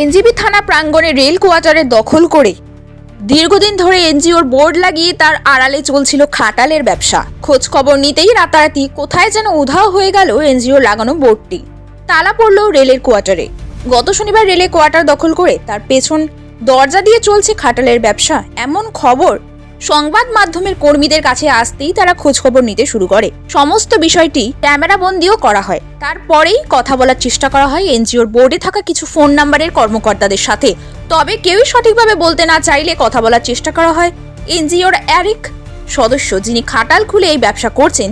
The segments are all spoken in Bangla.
এনজিবি থানা প্রাঙ্গণে রেল কোয়ার্টারে দখল করে। দীর্ঘদিন ধরে এনজিওর বোর্ড লাগিয়ে তার আড়ালে চলছিল খাটালের ব্যবসা। খোঁজ খবর নিতেই রাতারাতি কোথায় যেন উধাও হয়ে গেল এনজিও লাগানো বোর্ডটি। তালা পড়ল রেলের কোয়ার্টারে। গত শনিবার রেলের কোয়ার্টার দখল করে তার পেছন দরজা দিয়ে চলছে খাটালের ব্যবসা। এমন খবর সংবাদ মাধ্যমের কর্মীদের কাছে আসতেই তারা খোঁজখবর নিতে শুরু করে। সমস্ত বিষয়টি ক্যামেরা বন্দিও করা হয়। তারপরেই কথা বলার চেষ্টা করা হয় এনজিওর বোর্ডে থাকা কিছু ফোন নাম্বারের কর্মকর্তাদের সাথে। তবে কেউই সঠিকভাবে বলতে না চাইলে কথা বলার চেষ্টা করা হয় এনজিওর অ্যারিক সদস্য যিনি খাটাল খুলে এই ব্যবসা করছেন।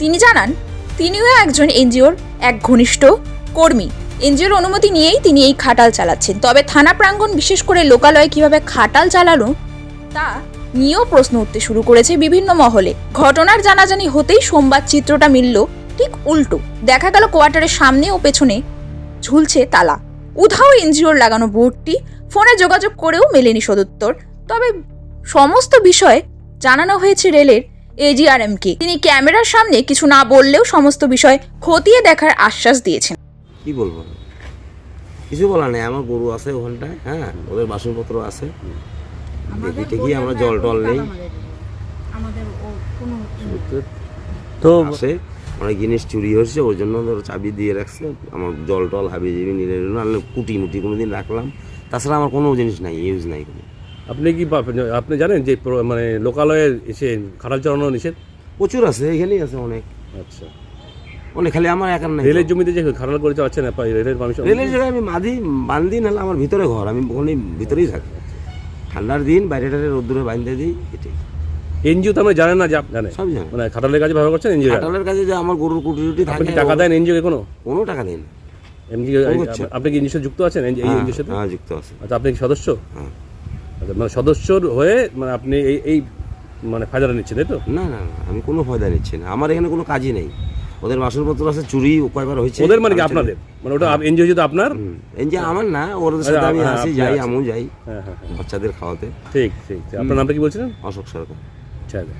তিনি জানান, তিনিও একজন এনজিওর এক ঘনিষ্ঠ কর্মী। এনজিওর অনুমতি নিয়েই তিনি এই খাটাল চালাচ্ছেন। তবে থানা প্রাঙ্গণ বিশেষ করে লোকালয়ে কীভাবে খাটাল চালানো তা নিয়েও প্রশ্ন উঠতে শুরু করেছে বিভিন্ন মহলে। ঘটনার জানাজানি হতেই সোমবার চিত্রটা মিলল ঠিক উল্টো। দেখা গেল কোয়ার্টারের সামনে ও পেছনে ঝুলছে তালা। উধাও এনজিওর লাগানো বোর্ডটি ফোনে যোগাযোগ করেও মেলেনি সদুত্তর। তবে সমস্ত বিষয় জানানো হয়েছে রেলের এজিআরএমকে তিনি ক্যামেরার সামনে কিছু না বললেও সমস্ত বিষয় খতিয়ে দেখার আশ্বাস দিয়েছেন। কি বলব? কিছু বলার নেই, আমার গরু আছে ওখানটায় হ্যাঁ ওদের বাসনপত্র আছে। দেখি টেকি আমরা জল টল নেই। আমাদের ও কোনো তো আসে অনেক জিনিস চুরি হয়েছে ওই জন্য ধরো চাবি দিয়ে রাখছে আমার জল টল হাবি জিবি নিলে নিলো, নাহলে কুটি মুটি কোনো দিন রাখলাম। তাছাড়া আমার কোনো জিনিস নাই ইউজ নাই কোনো। আপনি কি আপনি জানেন যে মানে লোকালয়ে এসে খাটাল চালানো নিষেধ? প্রচুর আছে এখানেই আছে অনেক। আচ্ছা। অনেক খালি আমার একার নাই। রেলের জমিতে যে খাটাল করে চালাচ্ছেন না রেলের পারমিশন? রেলের জায়গায় আমি মাদি বান্ধি নাহলে আমার ভিতরে ঘর আমি ওখানে ভিতরেই থাকি। ঠান্ডার দিন বাইরে টাইরে রোদ্দুরে বাঁধতে দিই এটাই। এনজিও তো আমরা জানেন না যে আপ- জানেন? সব জানি মানে খাটালের কাজে ব্যবহার করছেন এনজিও কাটালের কাছে যে আমার গরুর কুটি টুটি আপনি থাকে কি টাকা দেন এনজিও কোনো? কোনো টাকা দেয় না। এনজিও ও হচ্ছে। আপনি কি এনজিও যুক্ত আছেন? এই হ্যাঁ, এনজিওর সাথে? হ্যাঁ যুক্ত আছে। আচ্ছা আপনি কি সদস্য? হ্যাঁ। আচ্ছা মানে সদস্যর হয়ে মানে আপনি এই এই মানে ফায়দাটা নিচ্ছেন তাই তো? না না, আমি কোনো ফায়দা নিচ্ছি না। আমার এখানে কোনো কাজই নেই। ওদের বাসনপত্র আছে চুরি কয়বার হয়েছে ওদের মানে কি আপনাদের? মানে ওটা এনজিও যেহেতু আপনার? এনজিও আমার না ওদের সাথে আমি হ্যাঁ, আসি যাই আমিও যাই হ্যাঁ হ্যাঁ হ্যাঁ। বাচ্চাদের খাওয়াতে। ঠিক ঠিক ঠিক। আপনার নামটা কি বলছিলেন? অশোক সরকার। আচ্ছা আচ্ছা।